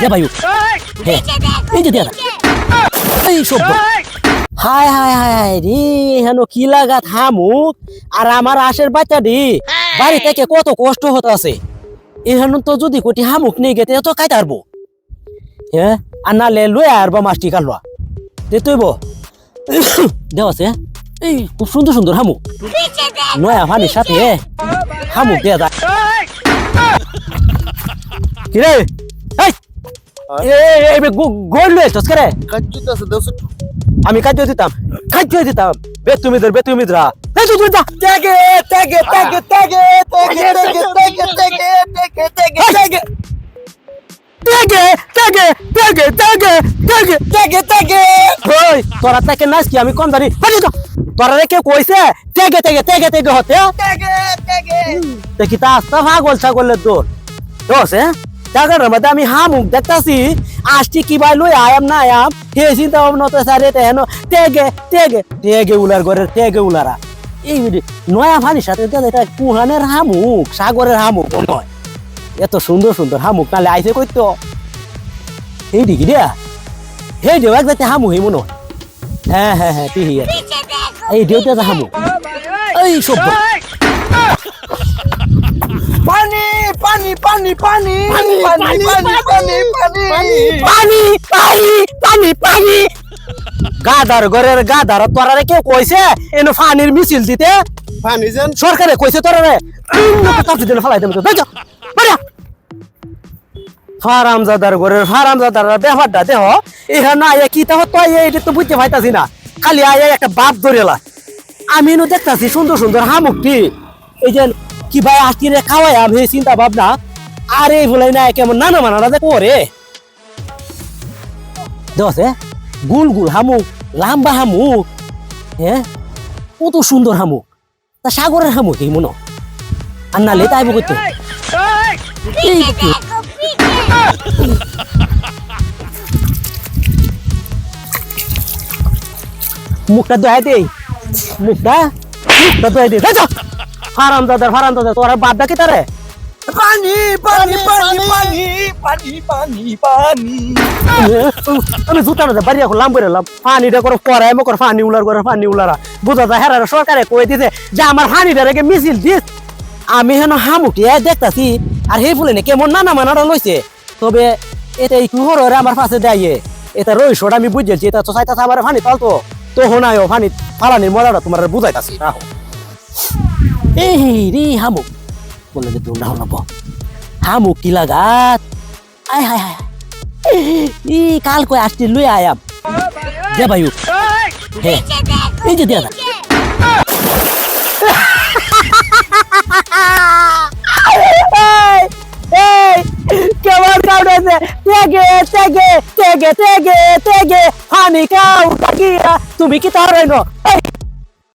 দে ভাই এই যে দাদা এই সব হায় হায় হায় হায় রে হেন কি লাগাত হামুক আর আমার আশের বাচ্চাটি বাড়ি থেকে কত কষ্ট হতে আছে। এখানে তো যদি কোটি হামুক নিয়ে গেতে তো কাই তারবো হ্যাঁ আর না লে লয়ে আর বা মাছটি কালবা। দে তুইব দেওয়া আছে এই খুব সুন্দর সুন্দর হামুক নয়া পানির সাথে হামুক দেয়া যায়। কিরে এই! এই এই গোল লয়ে আসছস করে কাচ্চুতে আছে দেওস একটু আমি কাজ দিতাম কাজ দিতাম বে তুমি ধর বে তুমি ধরা এই তো তুমি যা তেগে তেগে তেগে তেগে তেগে তেগে তেগে তেগে তেগে তেগে তেগে তেগে তেগে তেগে তেগে তেগে তেগে তেগে ওই তোরা থেকে নাচ কি আমি কম জানি বাড়ি তো তোরা রে কে কইছে তেগে তেগে তেগে তেগে হতে তেগে তেগে দেখি তা আস্তা ভাগল ছাগলের দৌড় দোষ হ্যাঁ জায়গাটার মধ্যে আমি হা মুখ দেখতাছি আসছি কি ভাই লই আয়াম না আয়াম হে চিন্তা ভাবনা তো সারে তেন তেগে তেগে তেগে উলার ঘরের তেগে উলারা এই নয়া ভানির সাথে এটা কুহানের হামুক সাগরের হামুক নয় এত সুন্দর সুন্দর হামুক নালে আইসে কইতো এই দিকে দিয়া হে দেও এক যাতে হামু হই মনে হয়। হ্যাঁ হ্যাঁ ঠিক এই দেউটা হামুক এই সব পানি পানি পানি পানি পানি পানি পানি পানি পানি পানি গাদার ঘরের গাদার তোরারে কেউ কইছে? এনে পানির মিছিল দিতে? পানি যেন সরকারে কইছে তোরারে? কাছে দিলে ফেলাই দেবে দেখো ফারামজাদার ঘরের ফারামজাদার ব্যাপারটা দেহ এখানে আয়া কি তাহ তো এইটা তো বুঝতে পাইতাছি না। খালি আয়া একটা বাপ ধরেলা আমি দেখতাছি সুন্দর সুন্দর হামুকটি। এই যে কি ভাই আজকে খাওয়াই আমি চিন্তা ভাবনা। আর এই বলে না কেমন নানা মানারা যে করে দোষে গুল গুল হামুক, লাম্বা হামুক হ্যাঁ? কত সুন্দর হামুক। তা সাগরের হামুক এই মনো আর নালে তাই বকতো এই বকতো। মুখটা দোয়াই দেই মুখটা মুখটা দোয়াই দেই দেখো ফারাম দাদার ফারাম দাদা তোর বাদ ডাকি তারে পানি পানি। পানি পানি পানি পানি। পানি আমি বাড়ি এখন লাম বেরোলাম পানিটা করে পরে মকর পানি উলার করে পানি উলারা। বুঝা যায় হেরার সরকারে কয়ে দিছে যে আমার হানিটা রেখে মিছিল দিস আমি হেন হামুটি দেখতাছি আর সেই ফুলে কেমন নানা মানাটা লইছে। তবে এটা একটু হরে আমার পাশে দেয় এটা রইসটা আমি বুঝেছি এটা তো চাইতা আমার পানি পালতো। তো হোনায়ও পানি ফালানির মজাটা তোমার বুঝাইতাছি Eh, ini hamuk. Boleh lebih undang apa? Hamuk gila gat. Ay, ay, ay. Ini kal kau asli lu ya ayam. Dia bayu. Hei, ini dia dah. কেমন কাউডেছে তেগে তেগে তেগে তেগে তেগে আমি কাউ লাগিয়া তুমি কি তার এই